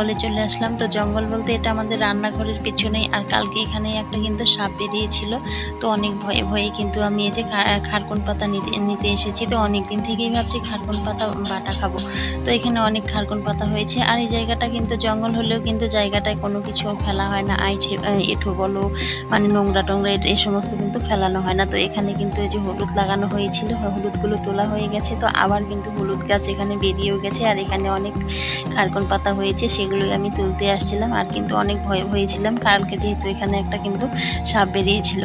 জঙ্গলে চলে আসলাম। তো জঙ্গল বলতে এটা আমাদের রান্নাঘরের পেছনেই, আর কালকে এখানে একটা কিন্তু সাপ বেরিয়েছিল। তো অনেক ভয়ে ভয়ে কিন্তু আমি এই যে খারকুন পাতা নিতে এসেছি। তো অনেক দিন থেকেই ভাবছি খারকুন পাতা, বাটা খাব। তো এখানে অনেক খারকুন পাতা হয়েছে। আর এই জায়গাটা কিন্তু জঙ্গল হলেও কিন্তু জায়গাটায় কোনো কিছু ফেলা হয় না। আইঠে এঠো বলো মানে নোংরা টোংরা এই সমস্ত কিন্তু ফেলানো হয় না। তো এখানে কিন্তু এই যে হলুদ লাগানো হয়েছিল হলুদগুলো তোলা হয়ে গেছে। তো আবার কিন্তু হলুদ গাছ এখানে বেরিয়েও গেছে। আর এখানে অনেক খারকন পাতা হয়েছে সেগুলোই আমি তুলতে আসছিলাম আর কিন্তু অনেক ভয় ভয়েছিলাম। কালকে যেহেতু এখানে একটা কিন্তু সাপ বেরিয়েছিল।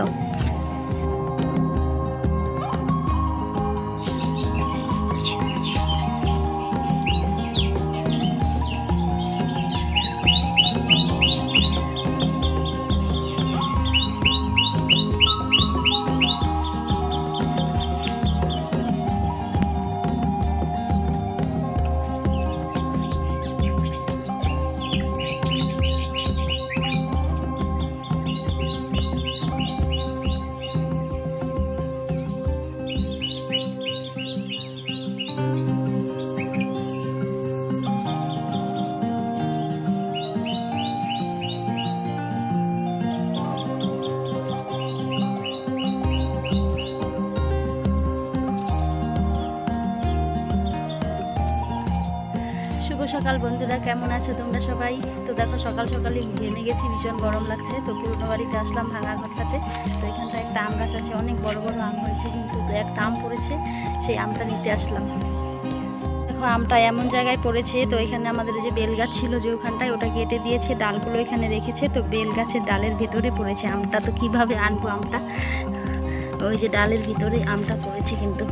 সকাল বন্ধুরা, কেমন আছো তোমরা সবাই? তো দেখো, সকাল সকালে ঘেমে গেছি, ভীষণ গরম লাগছে। তো পুরোনো বাড়িতে আসলাম ভাঙা ঘরটাতে তো এখানটা একটা আম গাছ আছে, অনেক বড় বড় আম হয়েছে কিন্তু একটা আম পড়েছে, সেই আমটা নিতে আসলাম। দেখো, আমটা এমন জায়গায় পড়েছে, তো এখানে আমাদের যে বেল গাছ ছিল যে ওখানটায় ওটা কেটে দিয়েছে, ডালগুলো এখানে রেখেছে, তো বেল গাছের ডালের ভিতরে পড়েছে আমটা। তো কীভাবে আনব আমটা? ওই যে ডালের ভিতরে আমটা পড়েছে কিন্তু।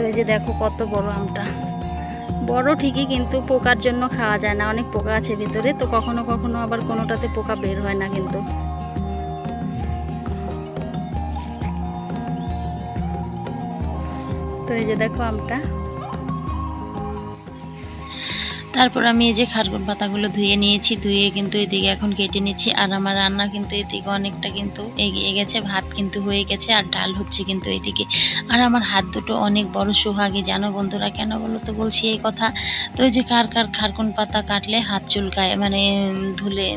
তো এই যে দেখো কত বড় আমটা। বড় ঠিকই কিন্তু পোকার জন্য খাওয়া যায় না, অনেক পোকা আছে ভিতরে, তো কখনো কখনো আবার কোনোটাতে পোকা বের হয় না কিন্তু। তো এই যে দেখো আমটা। তারপর আমি এই যে খারগুন পাতাগুলো ধুয়ে নিয়েছি, ধুয়ে কিন্তু এদিকে এখন কেটে নিচ্ছি। আর আমার রান্না কিন্তু এদিকে অনেকটা কিন্তু এগিয়ে গেছে, ভাত কিন্তু হয়ে গেছে আর ডাল হচ্ছে কিন্তু এদিকে। আর আমার হাত দুটো অনেক বড় সোহাগে, জানো বন্ধুরা কেন বলো তো বলছি এই কথা? তো এই যে কার কার খারকুন পাতা কাটলে হাত চুলকায় মানে ধুলে,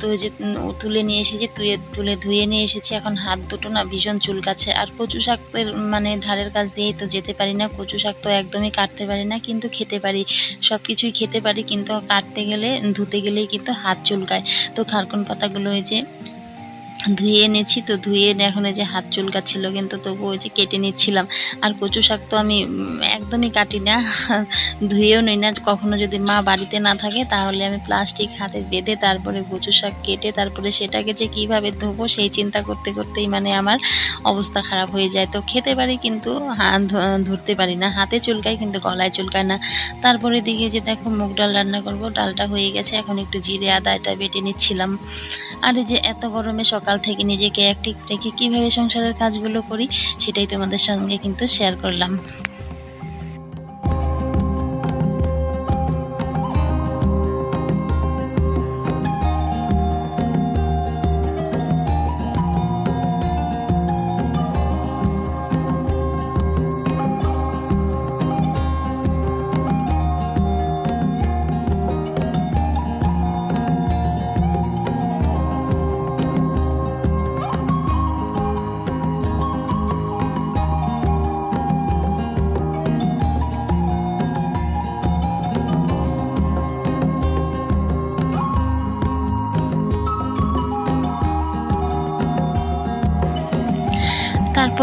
তো যে তুলে নিয়ে এসেছি তুলে তুলে ধুয়ে নিয়ে এসেছি। এখন হাত দুটো না ভীষণ চুলকাচ্ছে। আর কচু শাকের মানে ধারের কাছ দিয়েই তো যেতে পারি না, কচু শাক তো একদমই কাটতে পারি না, কিন্তু খেতে পারি। সব কিছুই খেতে পারি কিন্তু কাটতে গেলে ধুতে গেলেই কিন্তু হাত চুলকায়। তো খারকুন পাতাগুলো এই যে ধুয়ে এনেছি তো ধুয়ে এনে এখন যে হাত চুলকাচ্ছিল কিন্তু তবু ওই যে কেটে নিচ্ছিলাম। আর কচু শাক তো আমি একদমই কাটি না। ধুয়েও নিই না। কখনো যদি মা বাড়িতে না থাকে তাহলে আমি প্লাস্টিক হাতে বেঁধে তারপরে কচু শাক কেটে তারপরে সেটাকে যে কীভাবে ধোবো সেই চিন্তা করতে করতেই মানে আমার অবস্থা খারাপ হয়ে যায়। তো খেতে পারি কিন্তু ধরতে পারি না। হাতে চুলকায় কিন্তু গলায় চুলকায় না। তারপরে দিকে যে দেখো মুগ ডাল রান্না করব। ডালটা হয়ে গেছে। এখন একটু জিরে, আদা এটা বেটে নিচ্ছিলাম। আর এই যে এত গরমে সকাল থেকে নিজেকে অ্যাক্টিভ রেখে কীভাবে সংসারের কাজগুলো করি সেটাই তোমাদের সঙ্গে কিন্তু শেয়ার করলাম।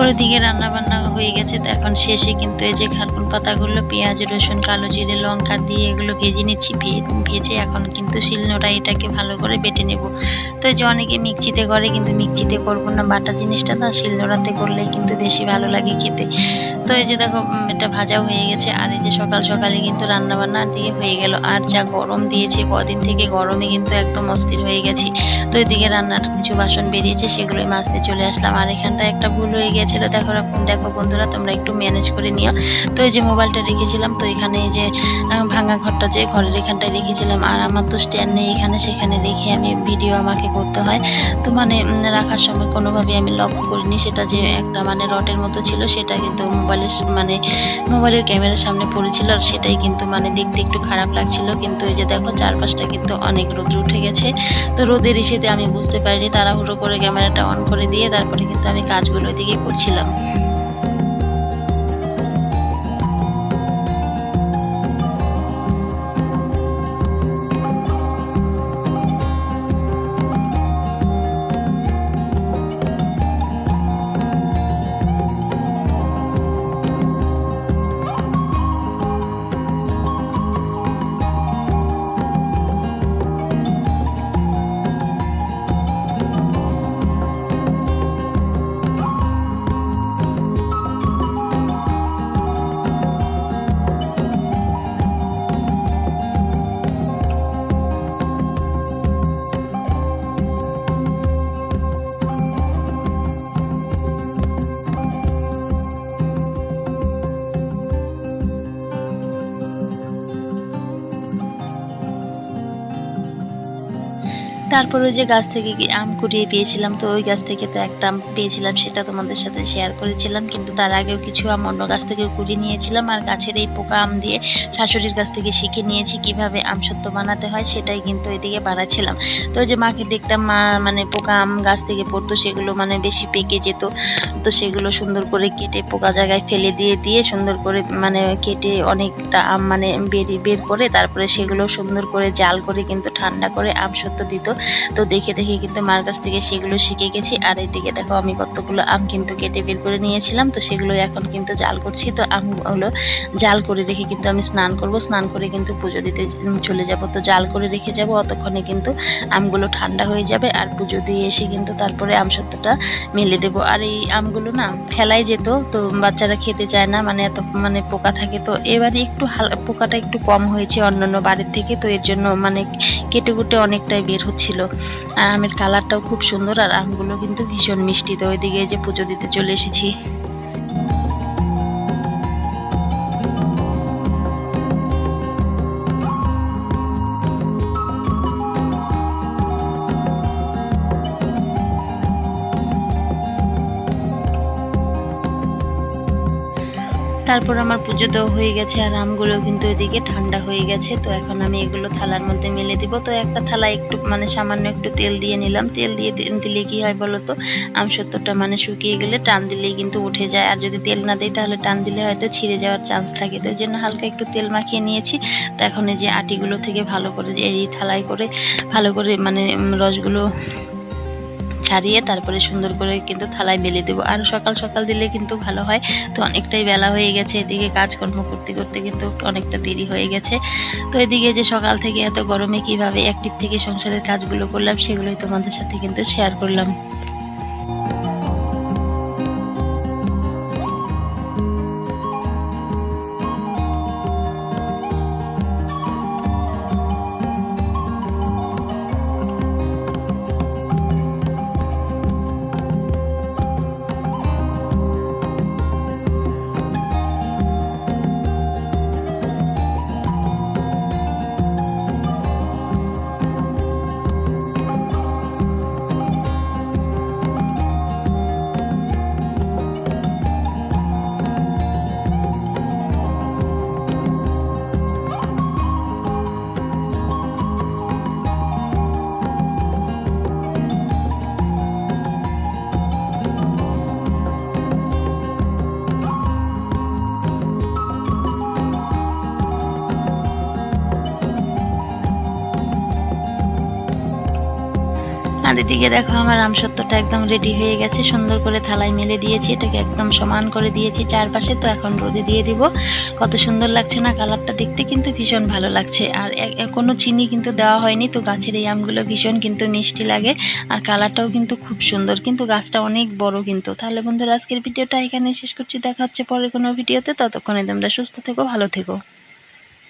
তারপরে দিকে রান্না বান্না হয়ে গেছে, তো এখন শেষে কিন্তু এই যে খারকুন পাতাগুলো, পেঁয়াজ, রসুন, কালো জিরে, লঙ্কা দিয়ে এগুলো ভেজে নিচ্ছি ভেজে এখন কিন্তু শিলনোড়া এটাকে ভালো করে বেটে নেব। তো যে অনেকে মিক্সিতে করে, কিন্তু মিক্সিতে করব না, বাটা জিনিসটা না শিলনোড়াতে করলেই কিন্তু বেশি ভালো লাগে খেতে। তো এই যে দেখো এটা ভাজাও হয়ে গেছে, আর এই যে সকাল সকালে কিন্তু রান্না বান্না দিয়ে হয়ে গেল, আর যা গরম দিয়েছে, কদিন থেকে গরমে কিন্তু একদম অস্থির হয়ে গেছি। তো এদিকে রান্নার কিছু বাসন বেরিয়েছে, সেগুলোই মাজতে চলে আসলাম, আর এখানটা একটা ভুল হয়ে গিয়েছিল দেখো দেখো বন্ধুরা, তোমরা একটু ম্যানেজ করে নিও। তো এই যে মোবাইলটা রেখেছিলাম, তো এখানে এই যে ভাঙা ঘরটা যে ঘরের এখানটায় রেখেছিলাম, আর আমার তো স্ট্যান্ড নেই এখানে, সেখানে রেখে আমি ভিডিও আমাকে করতে হয়। তো মানে রাখার সময় কোনোভাবে আমি লক্ষ্য করিনি, সেটা যে একটা মানে রটের মতো ছিল, সেটা কিন্তু মোবাইলের মানে মোবাইলের ক্যামেরার সামনে পড়েছিল, আর সেটাই কিন্তু মানে দেখতে একটু খারাপ লাগছিল। কিন্তু এই যে দেখো, চারপাশটা কিন্তু অনেক রোদ উঠে গেছে। তো রোদের ইসেতে আমি বুঝতে পারিনি, তাড়াহুড়ো করে ক্যামেরাটা অন করে দিয়ে, তারপরে কিন্তু আমি কাজগুলো দিকে করছিলাম তারপরে যে গাছ থেকে আম কুড়িয়ে পেয়েছিলাম, তো ওই গাছ থেকে তো একটা আম পেয়েছিলাম, সেটা তোমাদের সাথে শেয়ার করেছিলাম। কিন্তু তার আগেও কিছু আম অন্য গাছ থেকে কুড়িয়ে নিয়েছিলাম, আর গাছের এই পোকা আম দিয়ে শাশুড়ির কাছ থেকে শিখে নিয়েছি কীভাবে আম সত্য বানাতে হয়, সেটাই কিন্তু এদিকে বানাচ্ছিলাম। তো ওই যে মাকে দেখতাম, মা মানে পোকা আম গাছ থেকে পড়তো, সেগুলো মানে বেশি পেকে যেত, তো সেগুলো সুন্দর করে কেটে পোকা জায়গায় ফেলে দিয়ে দিয়ে সুন্দর করে মানে কেটে অনেকটা আম মানে বেরিয়ে বের করে, তারপরে সেগুলো সুন্দর করে জাল করে কিন্তু ঠান্ডা করে আম সত্য দিত। তো দেখে দেখে কিন্তু মার কাছ থেকে সেগুলো শিখে গেছি। আর এদিকে দেখো আমি কতগুলো আম কিন্তু কেটে বের করে নিয়েছিলাম, তো সেগুলো এখন কিন্তু জাল করছি। তো আমগুলো জাল করে রেখে কিন্তু আমি স্নান করব। স্নান করে কিন্তু পুজো দিতে চলে যাব। তো জাল করে রেখে যাব, অতক্ষণে কিন্তু আমগুলো ঠান্ডা হয়ে যাবে। আর পুজো দিয়ে এসে কিন্তু তারপরে আম সত্যটা মেলে দেবো। আর এই আমগুলো না ফেলাই যেত, তো বাচ্চারা খেতে চায় না মানে এত মানে পোকা থাকে। তো এবারে একটু পোকাটা একটু কম হয়েছে অন্যান্য বাড়ির থেকে। তো এর জন্য মানে কেটে কুটে অনেকটাই বের হচ্ছিল আর আমের কালারটাও খুব সুন্দর, আর আমগুলো কিন্তু ভীষণ মিষ্টি। তো ওইদিকে যে পুজো দিতে চলে এসেছি। তারপর আমার পুজো দেওয়া হয়ে গেছে আর আমগুলো কিন্তু এদিকে ঠান্ডা হয়ে গেছে। তো এখন আমি এগুলো থালার মধ্যে মেলে দিব। তো একটা থালা একটু মানে সামান্য একটু তেল দিয়ে নিলাম। তেল দিয়ে দিলে কি হয় বলো তো? আম সত্তরটা মানে শুকিয়ে গেলে টান দিলেই কিন্তু উঠে যায়। আর যদি তেল না দিই তাহলে টান দিলে হয়তো ছিঁড়ে যাওয়ার চান্স থাকে। তো জন্য হালকা একটু তেল মাখিয়ে নিয়েছি। তো এখন এই যে আটিগুলো থেকে ভালো করে, এই থালায় করে ভালো করে মানে রসগুলো ছাড়িয়ে তারপরে সুন্দর করে কিন্তু থালায় মেলে দেবো। আর সকাল সকাল দিলে কিন্তু ভালো হয়। তো অনেকটাই বেলা হয়ে গেছে, এদিকে কাজকর্ম করতে করতে কিন্তু অনেকটা দেরি হয়ে গেছে। তো এদিকে যে সকাল থেকে এত গরমে কীভাবে অ্যাক্টিভ থেকে সংসারের কাজগুলো করলাম, সেগুলোই তোমাদের সাথে কিন্তু শেয়ার করলাম। আর এদিকে দেখো, আমার আমসত্ত্বটা একদম রেডি হয়ে গেছে। সুন্দর করে থালায় মেলে দিয়েছি, এটাকে একদম সমান করে দিয়েছি। চারপাশে তো এখন রোদে দিয়ে দিব। কত সুন্দর লাগছে না কালারটা দেখতে, কিন্তু ভীষণ ভালো লাগছে। আর কোনো চিনি কিন্তু দেওয়া হয়নি, তো গাছের এই আমগুলো ভীষণ কিন্তু মিষ্টি লাগে। আর কালারটাও কিন্তু খুব সুন্দর, কিন্তু গাছটা অনেক বড় কিন্তু। তাহলে বন্ধুরা, আজকের ভিডিওটা এখানে শেষ করছি। দেখা হচ্ছে পরে কোনো ভিডিওতে। ততক্ষণে তোমরা সুস্থ থেকো, ভালো থেকো।